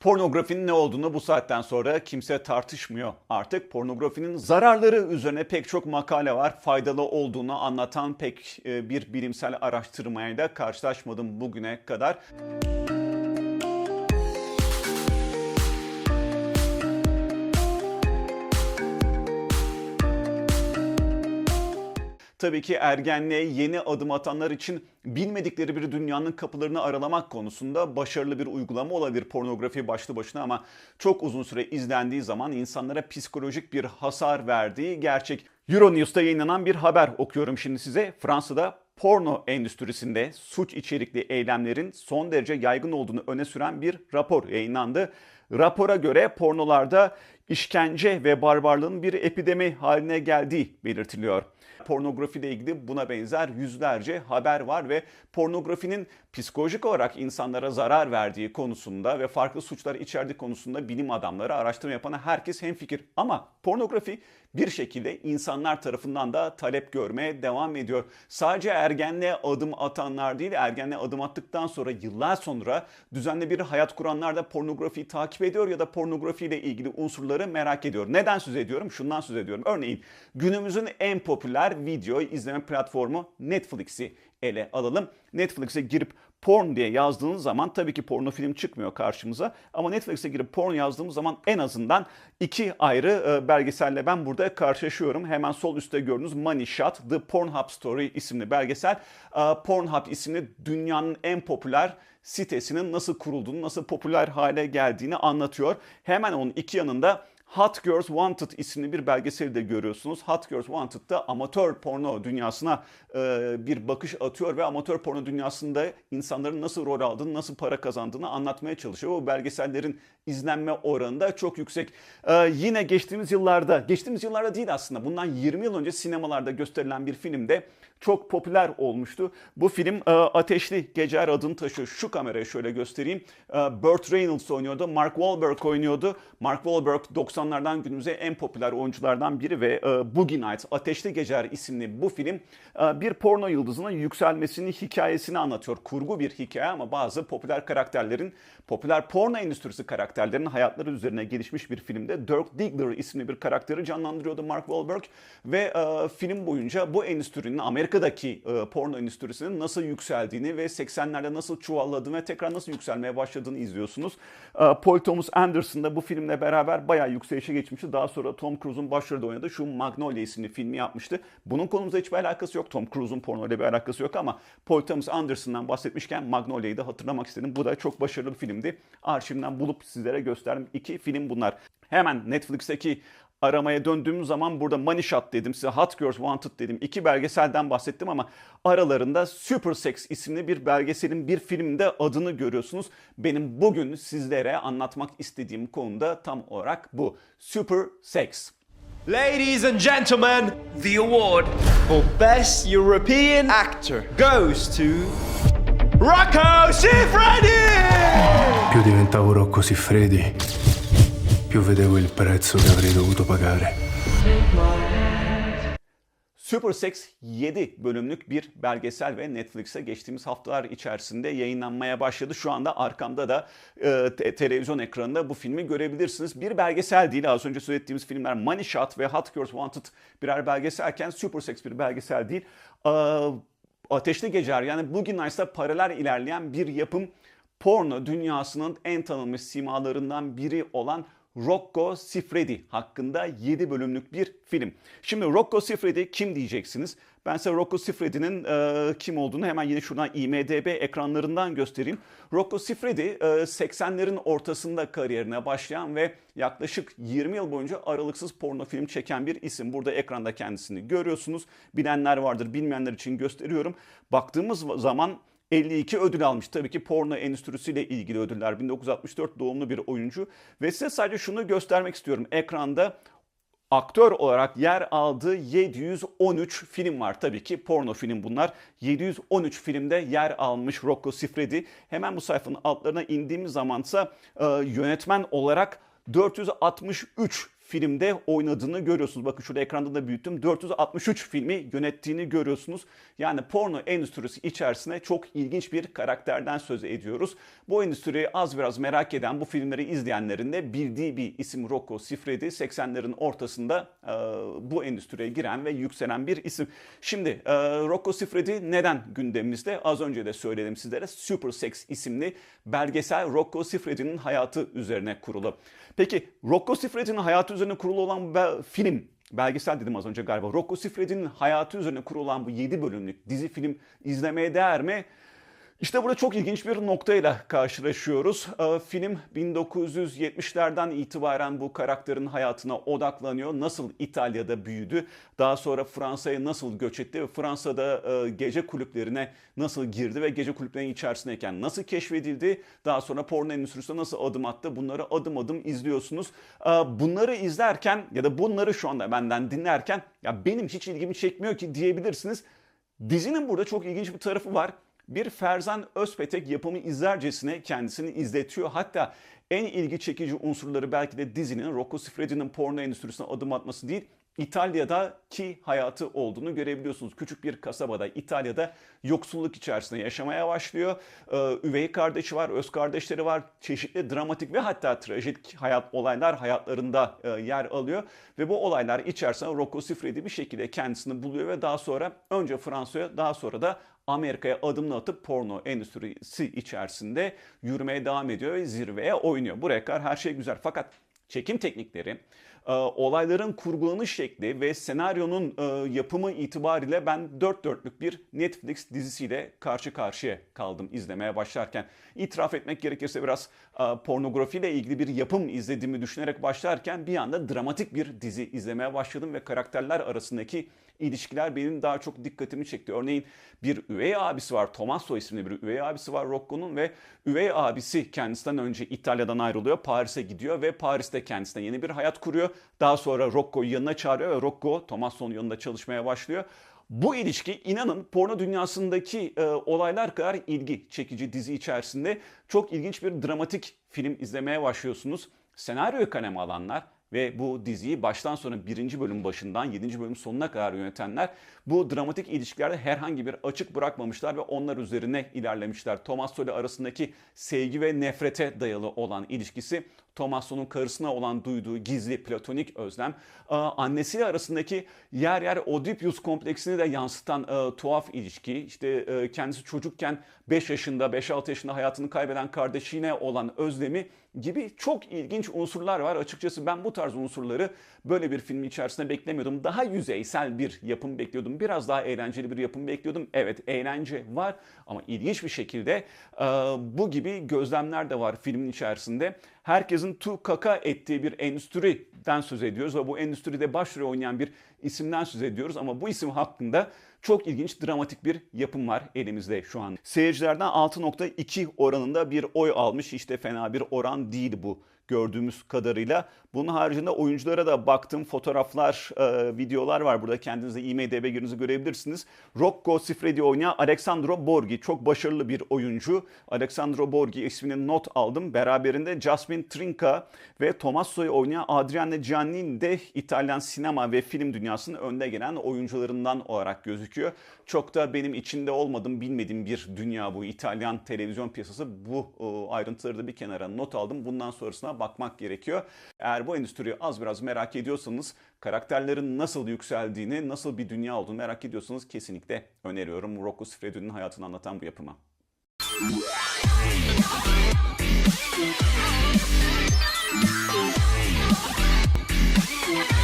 Pornografinin ne olduğunu bu saatten sonra kimse tartışmıyor. Artık pornografinin zararları üzerine pek çok makale var. Faydalı olduğunu anlatan pek e, bir bilimsel araştırmayla karşılaşmadım bugüne kadar. Tabii ki ergenliğe yeni adım atanlar için bilmedikleri bir dünyanın kapılarını aralamak konusunda başarılı bir uygulama olabilir pornografi başlı başına ama çok uzun süre izlendiği zaman insanlara psikolojik bir hasar verdiği gerçek. Euronews'ta yayınlanan bir haber okuyorum şimdi size. Fransa'da porno endüstrisinde suç içerikli eylemlerin son derece yaygın olduğunu öne süren bir rapor yayınlandı. Rapora göre pornolarda işkence ve barbarlığın bir epidemi haline geldiği belirtiliyor. Pornografiyle ilgili buna benzer yüzlerce haber var ve pornografinin psikolojik olarak insanlara zarar verdiği konusunda ve farklı suçlar içerdiği konusunda bilim adamları, araştırma yapan herkes hemfikir. Ama pornografi bir şekilde insanlar tarafından da talep görmeye devam ediyor. Sadece ergenliğe adım atanlar değil, ergenliğe adım attıktan sonra yıllar sonra düzenli bir hayat kuranlar da pornografiyi takip ediyor ya da pornografiyle ilgili unsurları merak ediyor. Neden söz ediyorum? Şundan söz ediyorum. Örneğin günümüzün en popüler video izleme platformu Netflix'i ele alalım. Netflix'e girip porn diye yazdığınız zaman tabii ki porno film çıkmıyor karşımıza. Ama Netflix'e girip porn yazdığımız zaman en azından iki ayrı e, belgeselle ben burada karşılaşıyorum. Hemen sol üstte gördüğünüz Money Shot, The Pornhub Story isimli belgesel. E, Pornhub isimli dünyanın en popüler sitesinin nasıl kurulduğunu, nasıl popüler hale geldiğini anlatıyor. Hemen onun iki yanında Hot Girls Wanted isimli bir belgeseli de görüyorsunuz. Hot Girls Wanted'da amatör porno dünyasına e, bir bakış atıyor ve amatör porno dünyasında insanların nasıl rol aldığını, nasıl para kazandığını anlatmaya çalışıyor. Bu belgesellerin izlenme oranı da çok yüksek. E, yine geçtiğimiz yıllarda, geçtiğimiz yıllarda değil aslında bundan 20 yıl önce sinemalarda gösterilen bir filmde çok popüler olmuştu. Bu film e, Ateşli Geceler adını taşıyor. Şu kamerayı şöyle göstereyim. E, Burt Reynolds oynuyordu, Mark Wahlberg oynuyordu. Mark Wahlberg 90'lardan günümüze en popüler oyunculardan biri ve e, Boogie Nights, Ateşli Geceler isimli bu film e, bir porno yıldızının yükselmesini, hikayesini anlatıyor. Kurgu bir hikaye ama bazı popüler karakterlerin, popüler porno endüstrisi karakterlerinin hayatları üzerine gelişmiş bir filmde Dirk Diggler isimli bir karakteri canlandırıyordu Mark Wahlberg ve e, film boyunca bu endüstrinin Amerika'daki e, porno endüstrisinin nasıl yükseldiğini ve 80'lerde nasıl çuvalladığını ve tekrar nasıl yükselmeye başladığını izliyorsunuz. E, Paul Thomas Anderson da bu filmle beraber bayağı yükselişe geçmişti. Daha sonra Tom Cruise'un başrolde oynadığı şu Magnolia isimli filmi yapmıştı. Bunun konumuzda hiçbir alakası yok. Tom Cruise'un porno ile bir alakası yok ama Paul Thomas Anderson'dan bahsetmişken Magnolia'yı da hatırlamak istedim. Bu da çok başarılı bir filmdi. Arşivimden bulup sizlere gösterdim. İki film bunlar. Hemen Netflix'teki aramaya döndüğüm zaman burada Money Shot dedim size Hot Girls Wanted dedim. İki belgeselden bahsettim ama aralarında Super Sex isimli bir belgeselin bir filmde adını görüyorsunuz. Benim bugün sizlere anlatmak istediğim konuda tam olarak bu. Super Sex. Ladies and gentlemen, The award for Best European Actor goes to Rocco Siffredi! Più diventavo Rocco Siffredi, più vedevo il prezzo che avrei dovuto pagare. Super Sex 7 bölümlük bir belgesel ve Netflix'e geçtiğimiz haftalar içerisinde yayınlanmaya başladı. Şu anda arkamda da e, te- televizyon ekranında bu filmi görebilirsiniz. Bir belgesel değil az önce söylediğimiz filmler Money Shot ve Hot Girls Wanted birer belgeselken Super Sex bir belgesel değil. Aa, Ateşli Geceler yani Boogie Nights'la paralel ilerleyen bir yapım porno dünyasının en tanınmış simalarından biri olan Rocco Siffredi hakkında 7 bölümlük bir film. Şimdi Rocco Siffredi kim diyeceksiniz? Ben size Rocco Siffredi'nin e, kim olduğunu hemen yine şuradan IMDB ekranlarından göstereyim. Rocco Siffredi e, 80'lerin ortasında kariyerine başlayan ve yaklaşık 20 yıl boyunca aralıksız porno film çeken bir isim. Burada ekranda kendisini görüyorsunuz. Bilenler vardır, bilmeyenler için gösteriyorum. Baktığımız zaman 52 ödül almış. Tabii ki porno endüstrisiyle ilgili ödüller. 1964 doğumlu bir oyuncu. Ve size sadece şunu göstermek istiyorum. Ekranda aktör olarak yer aldığı 713 film var. Tabii ki porno film bunlar. 713 filmde yer almış Rocco Siffredi. Hemen bu sayfanın altlarına indiğimiz zamansa e, yönetmen olarak 463 filmde oynadığını görüyorsunuz. Bakın şurada ekranda da büyüttüm. 463 filmi yönettiğini görüyorsunuz. Yani porno endüstrisi içerisinde çok ilginç bir karakterden söz ediyoruz. Bu endüstriyi az biraz merak eden, bu filmleri izleyenlerin de bildiği bir isim Rocco Siffredi. 80'lerin ortasında e, bu endüstriye giren ve yükselen bir isim. Şimdi e, Rocco Siffredi neden gündemimizde? Az önce de söyledim sizlere. Super Sex isimli belgesel Rocco Siffredi'nin hayatı üzerine kurulu. Peki Rocco Siffredi'nin hayatı üzerine kurulu olan be- film belgesel dedim az önce galiba. Rocco Siffredi'nin hayatı üzerine kurulu olan bu 7 bölümlük dizi film izlemeye değer mi? İşte burada çok ilginç bir noktayla karşılaşıyoruz. Ee, Film 1970'lerden itibaren bu karakterin hayatına odaklanıyor. Nasıl İtalya'da büyüdü, daha sonra Fransa'ya nasıl göç etti ve Fransa'da e, gece kulüplerine nasıl girdi ve gece kulüplerinin içerisindeyken nasıl keşfedildi, daha sonra porno endüstrisine nasıl adım attı bunları adım adım izliyorsunuz. Ee, Bunları izlerken ya da bunları şu anda benden dinlerken ya benim hiç ilgimi çekmiyor ki diyebilirsiniz. Dizinin burada çok ilginç bir tarafı var bir Ferzan Özpetek yapımı izlercesine kendisini izletiyor. Hatta en ilgi çekici unsurları belki de dizinin Rocco Siffredi'nin porno endüstrisine adım atması değil, İtalya'daki hayatı olduğunu görebiliyorsunuz. Küçük bir kasabada İtalya'da yoksulluk içerisinde yaşamaya başlıyor. Ee, üvey kardeşi var, öz kardeşleri var. Çeşitli dramatik ve hatta trajik hayat olaylar hayatlarında e, yer alıyor. Ve bu olaylar içerisinde Rocco Siffredi bir şekilde kendisini buluyor ve daha sonra önce Fransa'ya daha sonra da Amerika'ya adımını atıp porno endüstrisi içerisinde yürümeye devam ediyor ve zirveye oynuyor. Buraya kadar her şey güzel. Fakat çekim teknikleri, e, olayların kurgulanış şekli ve senaryonun e, yapımı itibariyle ben dört dörtlük bir Netflix dizisiyle karşı karşıya kaldım izlemeye başlarken. İtiraf etmek gerekirse biraz e, pornografiyle ilgili bir yapım izlediğimi düşünerek başlarken bir anda dramatik bir dizi izlemeye başladım ve karakterler arasındaki ilişkiler benim daha çok dikkatimi çekti. Örneğin bir üvey abisi var, Tommaso isimli bir üvey abisi var Rocco'nun ve üvey abisi kendisinden önce İtalya'dan ayrılıyor, Paris'e gidiyor ve Paris'te kendisine yeni bir hayat kuruyor. Daha sonra Rocco'yu yanına çağırıyor ve Rocco Tommaso'nun yanında çalışmaya başlıyor. Bu ilişki inanın porno dünyasındaki e, olaylar kadar ilgi çekici dizi içerisinde çok ilginç bir dramatik film izlemeye başlıyorsunuz. Senaryoyu kaleme alanlar ve bu diziyi baştan sona birinci bölüm başından 7. bölüm sonuna kadar yönetenler bu dramatik ilişkilerde herhangi bir açık bırakmamışlar ve onlar üzerine ilerlemişler. Tommaso ile arasındaki sevgi ve nefrete dayalı olan ilişkisi Tommaso'nun karısına olan duyduğu gizli platonik özlem, annesiyle arasındaki yer yer Oedipus kompleksini de yansıtan tuhaf ilişki, işte kendisi çocukken 5 yaşında, 5-6 yaşında hayatını kaybeden kardeşine olan özlemi gibi çok ilginç unsurlar var. Açıkçası ben bu tarz unsurları böyle bir film içerisinde beklemiyordum. Daha yüzeysel bir yapım bekliyordum. Biraz daha eğlenceli bir yapım bekliyordum. Evet eğlence var ama ilginç bir şekilde e, bu gibi gözlemler de var filmin içerisinde. Herkesin tu kaka ettiği bir endüstriden söz ediyoruz ve bu endüstride başrol oynayan bir isimden söz ediyoruz ama bu isim hakkında çok ilginç dramatik bir yapım var elimizde şu an. Seyircilerden 6.2 oranında bir oy almış. İşte fena bir oran değil bu gördüğümüz kadarıyla. Bunun haricinde oyunculara da baktım. Fotoğraflar, e, videolar var burada. Kendinize IMDB girinizi görebilirsiniz. Rocco Siffredi oynayan Alexandro Borghi. Çok başarılı bir oyuncu. Alexandro Borghi ismini not aldım. Beraberinde Jasmine Trinca ve Tommaso'yu oynayan Adriano Giannini de İtalyan sinema ve film dünyasının önde gelen oyuncularından olarak gözüküyor. Çok da benim içinde olmadığım, bilmediğim bir dünya bu. İtalyan televizyon piyasası. Bu e, ayrıntıları da bir kenara not aldım. Bundan sonrasına bakmak gerekiyor. Eğer bu endüstriyi az biraz merak ediyorsanız karakterlerin nasıl yükseldiğini, nasıl bir dünya olduğunu merak ediyorsanız kesinlikle öneriyorum. Rocco Siffredi'nin hayatını anlatan bu yapıma. Yeah.